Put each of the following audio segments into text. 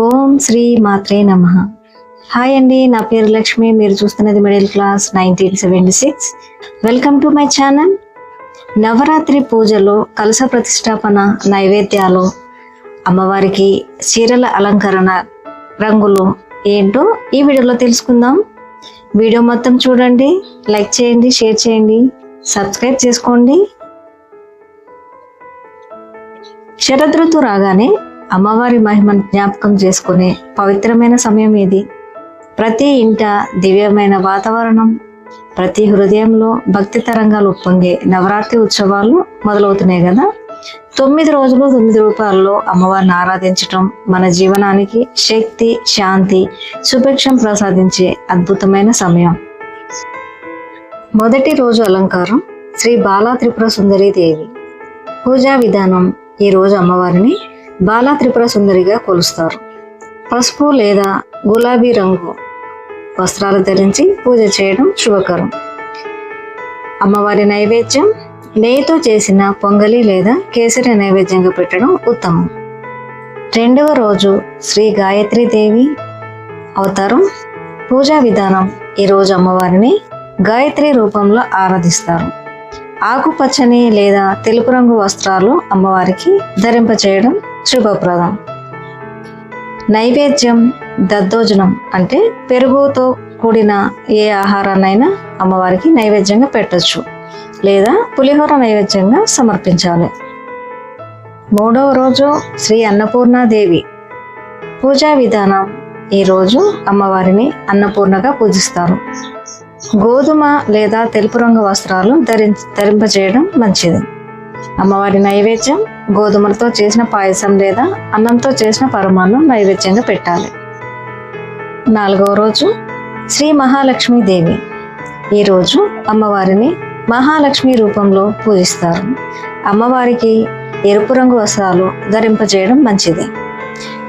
ఓం శ్రీ మాత్రే నమ. హాయ్ అండి నా పేరు లక్ష్మి. మీరు చూస్తున్నది middle class nineteen seventy six. Welcome to my channel. Navratri పూజలో కలస ప్రతిష్టాపన నైవేద్యాలు అమ్మవారికి చీరల అలంకరణ రంగులు ఏంటో ఈ వీడియోలో తెలుసుకుందాం. వీడియో మొత్తం చూడండి లైక్ చేయండి షేర్ చేయండి సబ్స్క్రైబ్ చేసుకోండి. శరదృతు రాగానే అమ్మవారి మహిమను జ్ఞాపకం చేసుకునే పవిత్రమైన సమయం ఇది. ప్రతి ఇంట దివ్యమైన వాతావరణం ప్రతి హృదయంలో భక్తి తరంగాలు ఉప్పొంగే నవరాత్రి ఉత్సవాలు మొదలవుతున్నాయి కదా. తొమ్మిది రోజులు తొమ్మిది రూపాయల్లో అమ్మవారిని ఆరాధించటం మన జీవనానికి శక్తి శాంతి సుభిక్షం ప్రసాదించే అద్భుతమైన సమయం. మొదటి రోజు అలంకారం శ్రీ బాలా త్రిపుర సుందరి దేవి. పూజా విధానం ఈ రోజు అమ్మవారిని బాలా త్రిపుర సుందరిగా కొలుస్తారు. పసుపు లేదా గులాబీ రంగు వస్త్రాలు ధరించి పూజ చేయడం శుభకరం. అమ్మవారి నైవేద్యం నెయ్యితో చేసిన పొంగలి లేదా కేసరి నైవేద్యంగా పెట్టడం ఉత్తమం. రెండవ రోజు శ్రీ గాయత్రీ దేవి అవతారం పూజా విధానం ఈరోజు అమ్మవారిని గాయత్రి రూపంలో ఆరాధిస్తారు. ఆకుపచ్చని లేదా తెలుపు రంగు వస్త్రాలు అమ్మవారికి ధరింపచేయడం శుభప్రదం. నైవేద్యం దద్దోజనం అంటే పెరుగుతో కూడిన ఏ ఆహారాన్నైనా అమ్మవారికి నైవేద్యంగా పెట్టచ్చు. లేదా పులిహోర నైవేద్యంగా సమర్పించాలి. మూడవ రోజు శ్రీ అన్నపూర్ణాదేవి. పూజా విధానం ఈరోజు అమ్మవారిని అన్నపూర్ణగా పూజిస్తారు. గోధుమ లేదా తెలుపు రంగు వస్త్రాలు ధరించ ధరింపజేయడం మంచిది. అమ్మవారి నైవేద్యం గోధుమలతో చేసిన పాయసం లేదా అన్నంతో చేసిన పరమాన్నం నైవేద్యంగా పెట్టాలి. నాలుగవ రోజు శ్రీ మహాలక్ష్మి దేవి. ఈరోజు అమ్మవారిని మహాలక్ష్మి రూపంలో పూజిస్తారు. అమ్మవారికి ఎరుపు రంగు వస్త్రాలు ధరింపజేయడం మంచిది.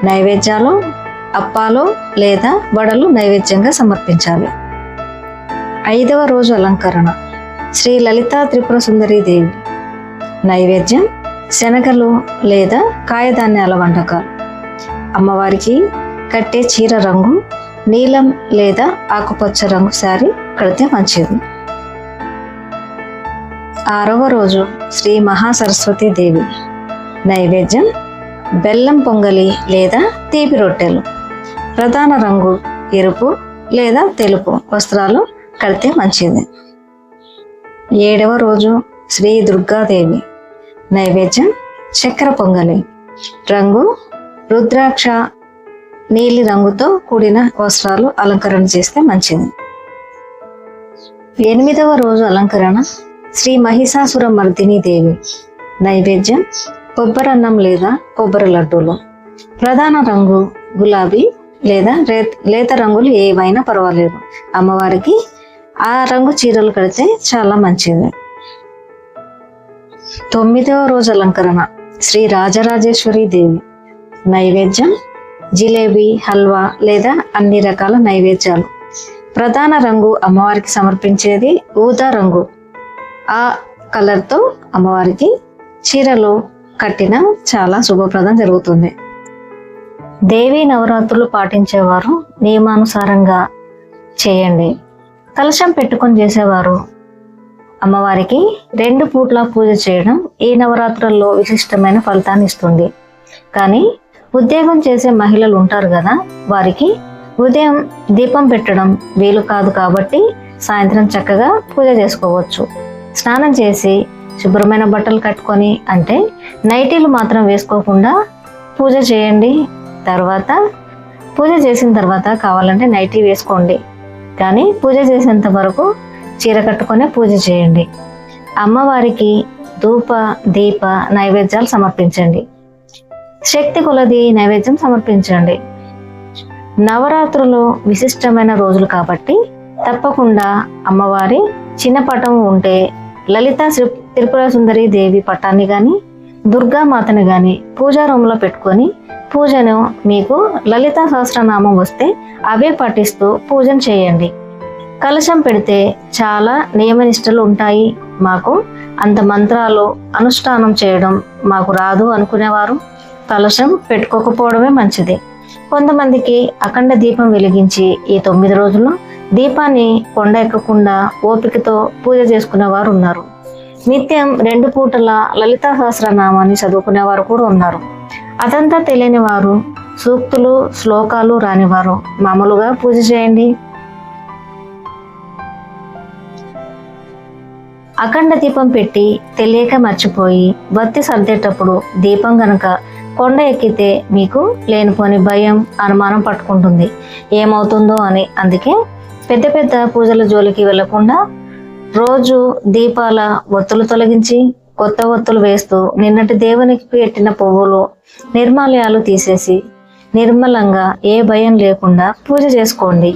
నైవేద్యాలు అప్పాలు లేదా వడలు నైవేద్యంగా సమర్పించాలి. ఐదవ రోజు అలంకరణ. శ్రీ లలితా త్రిపుర సుందరి దేవి. నైవేద్యం శనగలు లేదా కాయధాన్యాల వంటకాలు. అమ్మవారికి కట్టే చీర రంగు నీలం లేదా ఆకుపచ్చ రంగు శారీ కడితే మంచిది. ఆరవ రోజు శ్రీ మహాసరస్వతి దేవి. నైవేద్యం బెల్లం పొంగలి లేదా తీపి రొట్టెలు. ప్రధాన రంగు ఎరుపు లేదా తెలుపు వస్త్రాలు కడితే మంచిది. ఏడవ రోజు శ్రీ దుర్గాదేవి. నైవేద్యం చక్కెర పొంగలి రంగు రుద్రాక్ష నీలి రంగుతో కూడిన వస్త్రాలు అలంకరణ చేస్తే మంచిది. ఎనిమిదవ రోజు అలంకరణ శ్రీ మహిషాసుర మర్దిని దేవి. నైవేద్యం కొబ్బరన్నం లేదా కొబ్బరి లడ్డూలు. ప్రధాన రంగు గులాబీ లేదా రేత లేత రంగులు ఏవైనా పర్వాలేదు. అమ్మవారికి ఆ రంగు చీరలు కడితే చాలా మంచిది. తొమ్మిదవ రోజు అలంకరణ శ్రీ రాజరాజేశ్వరి దేవి. నైవేద్యం జిలేబీ హల్వా లేదా అన్ని రకాల నైవేద్యాలు. ప్రధాన రంగు అమ్మవారికి సమర్పించేది ఊదా రంగు. ఆ కలర్తో అమ్మవారికి చీరలు కట్టిన చాలా శుభప్రదం జరుగుతుంది. దేవీ నవరాత్రులు పాటించేవారు నియమానుసారంగా చేయండి. కలశం పెట్టుకొని చేసేవారు అమ్మవారికి రెండు పూట్ల పూజ చేయడం ఈ నవరాత్రుల్లో విశిష్టమైన ఫలితాన్ని ఇస్తుంది. కానీ ఉద్యోగం చేసే మహిళలు ఉంటారు కదా వారికి ఉదయం దీపం పెట్టడం వీలు కాదు కాబట్టి సాయంత్రం చక్కగా పూజ చేసుకోవచ్చు. స్నానం చేసి శుభ్రమైన బట్టలు కట్టుకొని అంటే నైటీలు మాత్రం వేసుకోకుండా పూజ చేయండి. తర్వాత పూజ చేసిన తర్వాత కావాలంటే నైటీ వేసుకోండి. కానీ పూజ చేసేంత వరకు చీర కట్టుకొని పూజ చేయండి. అమ్మవారికి ధూప దీప నైవేద్యాలు సమర్పించండి. శక్తి కొలది నైవేద్యం సమర్పించండి. నవరాత్రులు విశిష్టమైన రోజులు కాబట్టి తప్పకుండా అమ్మవారి చిన్న పటం ఉంటే లలిత త్రిపుర సుందరి దేవి పటాన్ని కానీ దుర్గామాతని కానీ పూజా రూమ్లో పెట్టుకొని పూజను మీకు లలిత సహస్రనామం వస్తే అవే పఠిస్తూ పూజను చేయండి. కలశం పెడితే చాలా నియమనిష్టలు ఉంటాయి. మాకు అంత మంత్రాలు అనుష్ఠానం చేయడం మాకు రాదు అనుకునేవారు. కలశం పెట్టుకోకపోవడమే మంచిది. కొంతమందికి అఖండ దీపం వెలిగించి ఈ తొమ్మిది రోజులు దీపాన్ని కొండ ఎక్కకుండా ఓపికతో పూజ చేసుకునేవారు ఉన్నారు. నిత్యం రెండు పూటల లలితా సహస్రనామాన్ని చదువుకునేవారు కూడా ఉన్నారు. అదంతా తెలియని వారు సూక్తులు శ్లోకాలు రానివారు. మామూలుగా పూజ చేయండి. అఖండ దీపం పెట్టి తెలియక మర్చిపోయి బత్తి సర్దేటప్పుడు దీపం గనక కొండ ఎక్కితే మీకు లేనిపోని భయం అనుమానం పట్టుకుంటుంది. ఏమవుతుందో అని అందుకే పెద్ద పెద్ద పూజల జోలికి వెళ్ళకుండా రోజు దీపాల ఒత్తులు తొలగించి కొత్త ఒత్తులు వేస్తూ నిన్నటి దేవునికి పెట్టిన పువ్వులు నిర్మాలయాలు తీసేసి నిర్మలంగా ఏ భయం లేకుండా పూజ చేసుకోండి.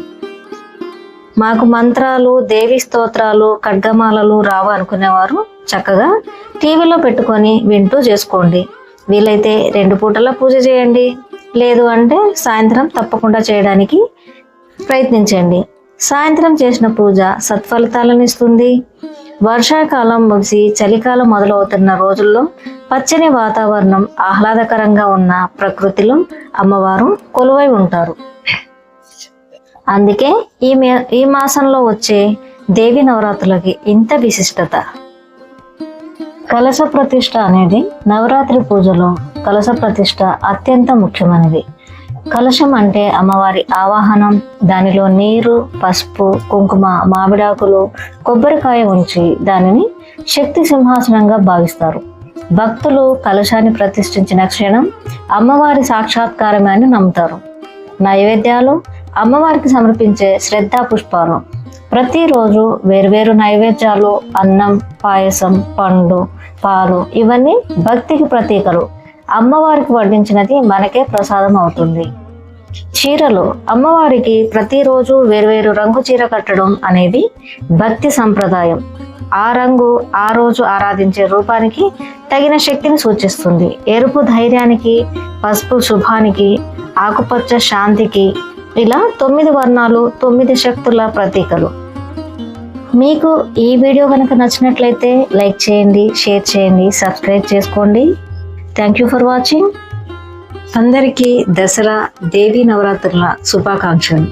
మాకు మంత్రాలు దేవి స్తోత్రాలు ఖడ్గమాలలు రావు అనుకునేవారు. చక్కగా టీవీలో పెట్టుకొని వింటూ చేసుకోండి. వీలైతే రెండు పూటలా పూజ చేయండి. లేదు అంటే సాయంత్రం తప్పకుండా చేయడానికి ప్రయత్నించండి. సాయంత్రం చేసిన పూజ సత్ఫలితాలను ఇస్తుంది. వర్షాకాలం ముగిసి చలికాలం మొదలవుతున్న రోజుల్లో పచ్చని వాతావరణం ఆహ్లాదకరంగా ఉన్న ప్రకృతిలో అమ్మవారు కొలువై ఉంటారు. అందుకే ఈ మే ఈ మాసంలో వచ్చే దేవి నవరాత్రులకి ఇంత విశిష్టత. కలశ ప్రతిష్ట అనేది నవరాత్రి పూజలో కలశ ప్రతిష్ట అత్యంత ముఖ్యమైనది. కలశం అంటే అమ్మవారి ఆవాహనం దానిలో నీరు పసుపు కుంకుమ మామిడాకులు కొబ్బరికాయ ఉంచి దానిని శక్తి సింహాసనంగా భావిస్తారు. భక్తులు కలశాన్ని ప్రతిష్ఠించిన క్షణం అమ్మవారి సాక్షాత్కారమే అని నమ్ముతారు. నైవేద్యాలు అమ్మవారికి సమర్పించే శ్రద్ధా పుష్పాలు. ప్రతిరోజు వేరువేరు నైవేద్యాలు అన్నం పాయసం పండు పాలు ఇవన్నీ భక్తికి ప్రతీకలు. అమ్మవారికి వడ్డించినది మనకే ప్రసాదం అవుతుంది. చీరలు. అమ్మవారికి ప్రతిరోజు వేరువేరు రంగు చీర కట్టడం అనేది భక్తి సంప్రదాయం. ఆ రంగు ఆ రోజు ఆరాధించే రూపానికి తగిన శక్తిని సూచిస్తుంది. ఎరుపు ధైర్యానికి పసుపు శుభానికి ఆకుపచ్చ శాంతికి ఇలా తొమ్మిది వర్ణాలు తొమ్మిది శక్తుల ప్రతీకలు. మీకు ఈ వీడియో కనుక నచ్చినట్లయితే లైక్ చేయండి షేర్ చేయండి సబ్స్క్రైబ్ చేసుకోండి. థ్యాంక్ యూ ఫర్ వాచింగ్ అందరికీ దసరా దేవీ నవరాత్రుల శుభాకాంక్షలు.